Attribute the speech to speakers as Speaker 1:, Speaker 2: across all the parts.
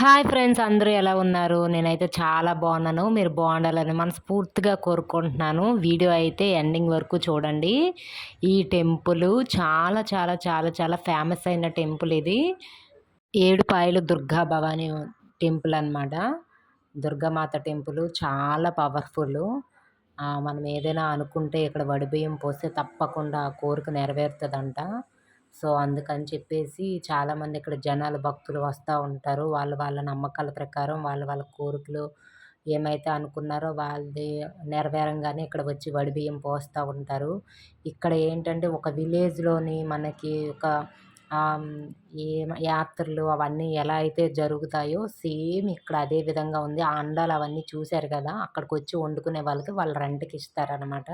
Speaker 1: Hi friends అందరూ ఎలా ఉన్నారు? నేనైతే చాలా బాగున్నాను. మీరు బాగుండాలని మనస్ఫూర్తిగా కోరుకుంటున్నాను. వీడియో అయితే ఎండింగ్ వరకు చూడండి. ఈ టెంపుల్ చాలా చాలా చాలా చాలా ఫేమస్ అయిన టెంపుల్ ఇది. ఏడుపాయలు దుర్గా భవానీ టెంపుల్ అనమాట దుర్గామాత టెంపుల్ చాలా పవర్ఫుల్ మనం ఏదైనా అనుకుంటే ఇక్కడ వడిబియ్యం పోస్తే తప్పకుండా ఆ కోరిక నెరవేరుతుందంట. సో అందుకని చెప్పేసి చాలామంది ఇక్కడ జనాలు భక్తులు వస్తూ ఉంటారు. వాళ్ళ వాళ్ళ నమ్మకాల ప్రకారం వాళ్ళ వాళ్ళ కోరికలు ఏమైతే అనుకున్నారో వాళ్ళది నెరవేరంగానే ఇక్కడ వచ్చి వడి బియ్యం పోస్తూ ఉంటారు. ఇక్కడ ఏంటంటే ఒక విలేజ్లోని మనకి ఒక ఏ యాత్రలు అవన్నీ ఎలా అయితే జరుగుతాయో సేమ్ ఇక్కడ అదే విధంగా ఉంది. ఆ అండాలు అవన్నీ చూశారు కదా అక్కడికి వచ్చి వండుకునే వాళ్ళకి వాళ్ళు రెంట్కి ఇస్తారనమాట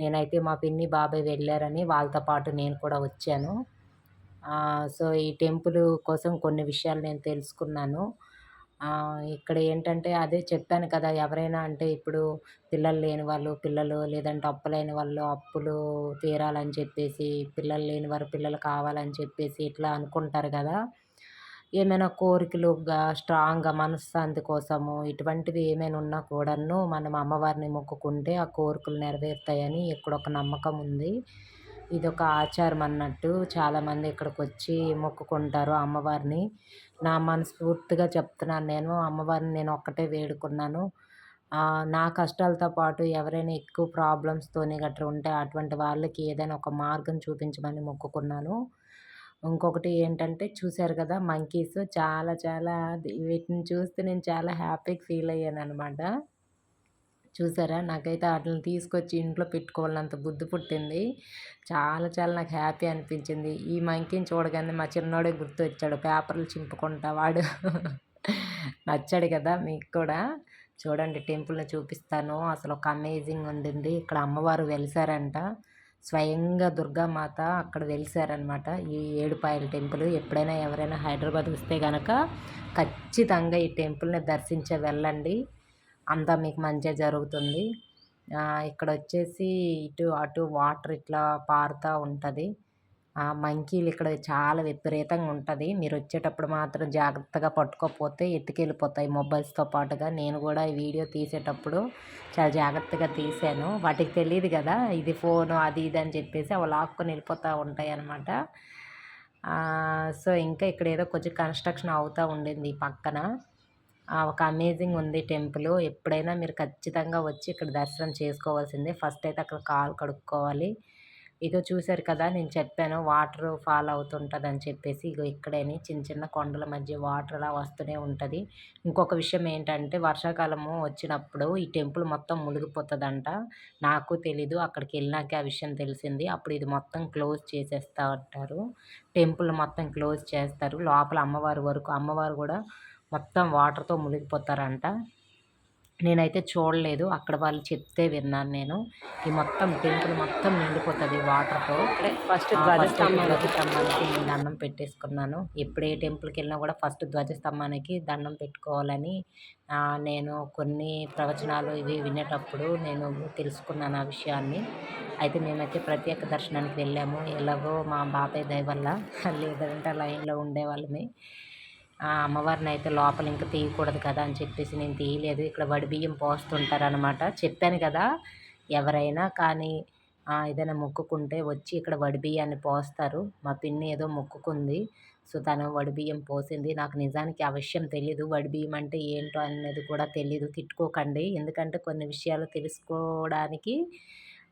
Speaker 1: నేనైతే మా పిన్ని బాబాయ్ వెళ్ళారని వాళ్ళతో పాటు నేను కూడా వచ్చాను. సో ఈ టెంపుల్ కోసం కొన్ని విషయాలు నేను తెలుసుకున్నాను. ఇక్కడ ఏంటంటే అదే చెప్పాను కదా ఎవరైనా అంటే ఇప్పుడు పిల్లలు లేని వాళ్ళు పిల్లలు లేదంటే అప్పులైన వాళ్ళు అప్పులు తీరాలని చెప్పేసి పిల్లలు లేని వారు పిల్లలు కావాలని చెప్పేసి ఇట్లా అనుకుంటారు కదా. ఏమైనా కోరికలుగా స్ట్రాంగ్గా మనశ్శాంతి కోసము ఇటువంటివి ఏమైనా ఉన్నా కూడాను మనం అమ్మవారిని మొక్కుకుంటే ఆ కోరికలు నెరవేరుతాయని ఇక్కడ ఒక నమ్మకం ఉంది. ఇది ఒక ఆచారం అన్నట్టు చాలామంది ఇక్కడికి వచ్చి మొక్కుకుంటారు అమ్మవారిని. నా మనస్ఫూర్తిగా చెప్తున్నాను నేను అమ్మవారిని నేను ఒక్కటే వేడుకున్నాను. నా కష్టాలతో పాటు ఎవరైనా ఎక్కువ ప్రాబ్లమ్స్తోని గట్రా ఉంటే అటువంటి వాళ్ళకి ఏదైనా ఒక మార్గం చూపించమని మొక్కుకున్నాను. ఇంకొకటి ఏంటంటే చూశారు కదా మంకీస్ చాలా చాలా వీటిని చూస్తే నేను చాలా హ్యాపీగా ఫీల్ అయ్యాను అనమాట చూసారా? నాకైతే వాటిని తీసుకొచ్చి ఇంట్లో పెట్టుకోవాలంత బుద్ధి పుట్టింది. చాలా చాలా నాకు హ్యాపీ అనిపించింది. ఈ మంకీని చూడగానే మా చిన్నోడే గుర్తు వచ్చాడు పేపర్లు చింపుకుంటా వాడు. నచ్చాడు కదా మీకు కూడా. చూడండి టెంపుల్ని చూపిస్తాను. అసలు ఒక అమేజింగ్ ఉండింది ఇక్కడ అమ్మవారు వెలిసారంట. స్వయంగా దుర్గామాత అక్కడ వెలిసారనమాట ఈ ఏడుపాయల టెంపుల్. ఎప్పుడైనా ఎవరైనా హైదరాబాద్ వస్తే కనుక ఖచ్చితంగా ఈ టెంపుల్ని దర్శించే వెళ్ళండి. అంతా మీకు మంచిగా జరుగుతుంది. ఇక్కడ వచ్చేసి ఇటు అటు వాటర్ ఇట్లా పారుతూ ఉంటుంది. మంకీలు ఇక్కడ చాలా విపరీతంగా ఉంటుంది. మీరు వచ్చేటప్పుడు మాత్రం జాగ్రత్తగా పట్టుకోకపోతే ఎత్తుకెళ్ళిపోతాయి మొబైల్స్తో పాటుగా. నేను కూడా ఈ వీడియో తీసేటప్పుడు చాలా జాగ్రత్తగా తీసాను వాటికి తెలియదు కదా ఇది ఫోను అది ఇది అని చెప్పేసి అవి లాక్కొని వెళ్ళిపోతూ ఉంటాయి అన్నమాట. సో ఇంకా ఇక్కడ ఏదో కొంచెం కన్స్ట్రక్షన్ అవుతూ ఉండింది పక్కన. ఒక అమేజింగ్ ఉంది టెంపుల్. ఎప్పుడైనా మీరు ఖచ్చితంగా వచ్చి ఇక్కడ దర్శనం చేసుకోవాల్సిందే. ఫస్ట్ అయితే అక్కడ కాలు కడుక్కోవాలి. ఇదో చూశారు కదా నేను చెప్పాను వాటర్ ఫాల్ అవుతుంటుంది అని చెప్పేసి ఇగో ఇక్కడేని చిన్న చిన్న కొండల మధ్య వాటర్ అలా వస్తూనే ఉంటుంది. ఇంకొక విషయం ఏంటంటే వర్షాకాలము వచ్చినప్పుడు ఈ టెంపుల్ మొత్తం మునిగిపోతుందంట. నాకు తెలీదు అక్కడికి వెళ్ళినాకే ఆ విషయం తెలిసింది. అప్పుడు ఇది మొత్తం క్లోజ్ చేసేస్తూ ఉంటారు టెంపుల్ మొత్తం క్లోజ్ చేస్తారు. లోపల అమ్మవారి వరకు అమ్మవారు కూడా మొత్తం వాటర్తో మునిగిపోతారంట. నేనైతే చూడలేదు. అక్కడ వాళ్ళు చెప్తే విన్నాను నేను. ఈ మొత్తం టెంపుల్ మొత్తం నిండిపోతుంది వాటర్తో. ఫస్ట్ ధ్వజస్తంభానికి నేను దండం పెట్టేసుకున్నాను. ఎప్పుడు ఏ టెంపుల్కి వెళ్ళినా కూడా ఫస్ట్ ధ్వజస్తంభానికి దండం పెట్టుకోవాలని నేను కొన్ని ప్రవచనాలు ఇవి వినేటప్పుడు నేను తెలుసుకున్నాను ఆ విషయాన్ని. అయితే మేమైతే ప్రత్యేక దర్శనానికి వెళ్ళాము. ఎలాగో మా బాబాయ్ దయ వల్ల లేదంటే లైన్లో ఉండేవాళ్ళమే. అమ్మవారిని అయితే లోపల ఇంకా తీయకూడదు కదా అని చెప్పేసి నేను తీయలేదు. ఇక్కడ వడి బియ్యం పోస్తుంటారనమాట చెప్పాను కదా ఎవరైనా కానీ ఏదైనా మొక్కుకుంటే వచ్చి ఇక్కడ వడిబియ్యాన్ని పోస్తారు. మా పిన్ని ఏదో మొక్కుకుంది. సో తను వడి బియ్యం పోసింది. నాకు నిజానికి ఆ విషయం తెలియదు వడి బియ్యం అంటే ఏంటో అనేది కూడా తెలియదు తిట్టుకోకండి. ఎందుకంటే కొన్ని విషయాలు తెలుసుకోవడానికి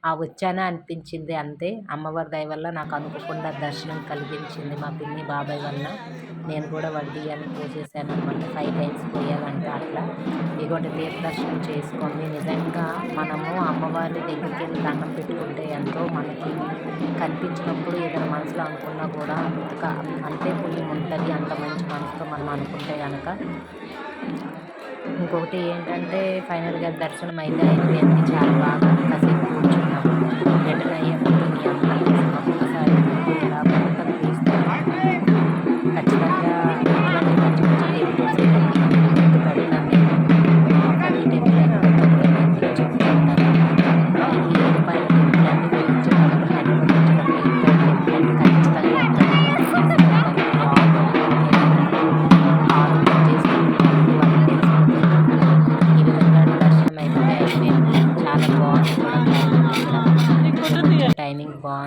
Speaker 1: ఆ వచ్చానే అనిపించింది అంతే. అమ్మవారి దయ వల్ల నాకు అనుకోకుండా దర్శనం కలిగించింది మా పిన్ని బాబాయ్ వల్ల. నేను కూడా వడ్డీ అని పోసేసాను అనమాట ఫైవ్ టైమ్స్ పోయాలంటే అట్లా. ఇగోటి తీర్థ దర్శనం చేసుకోండి. నిజంగా మనము అమ్మవారి దగ్గరికి వెళ్ళి దండం పెట్టుకుంటే ఎంతో మనకి కనిపించినప్పుడు ఏదైనా మనసులో అనుకున్నా కూడా అంతే పుణ్యం ఉంటుంది. అంత మంచి మనసుతో మనం అనుకుంటే కనుక ఇంకొకటి ఏంటంటే ఫైనల్గా దర్శనం అయితే అయిపోయింది. చాలా బాగా भेट रही है दुनिया में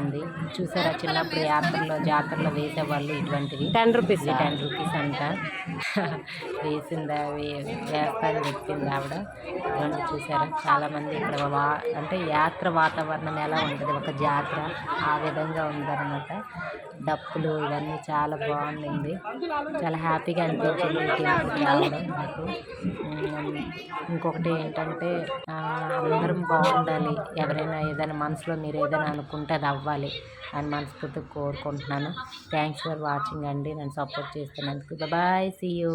Speaker 1: ఉంది చూసారా చిన్నప్పుడు యాత్రలో జాతరలో వేసేవాళ్ళు ఇటువంటివి.
Speaker 2: టెన్ రూపీస్
Speaker 1: టెన్ రూపీస్ అంట వేసిందా వే- వేస్తాను చెప్పింది ఆవిడ. ఇటువంటి చూసారా చాలామంది ఇక్కడ వా అంటే యాత్ర వాతావరణం ఎలా ఉంటుంది? ఒక జాతర ఆ విధంగా ఉందన్నమాట. డప్పులు ఇవన్నీ చాలా బాగుంది చాలా హ్యాపీగా అనిపించింది నాకు. ఇంకొకటి ఏంటంటే అందరం బాగుండాలి. ఎవరైనా ఏదైనా మనసులో మీరు ఏదైనా అనుకుంటే అది అవ్వాలి అని మనస్ఫూర్తిగా కోరుకుంటున్నాను. థ్యాంక్స్ ఫర్ వాచింగ్ అండి. నన్ను సపోర్ట్ చేస్తున్నందుకు బాయ్ సీ యూ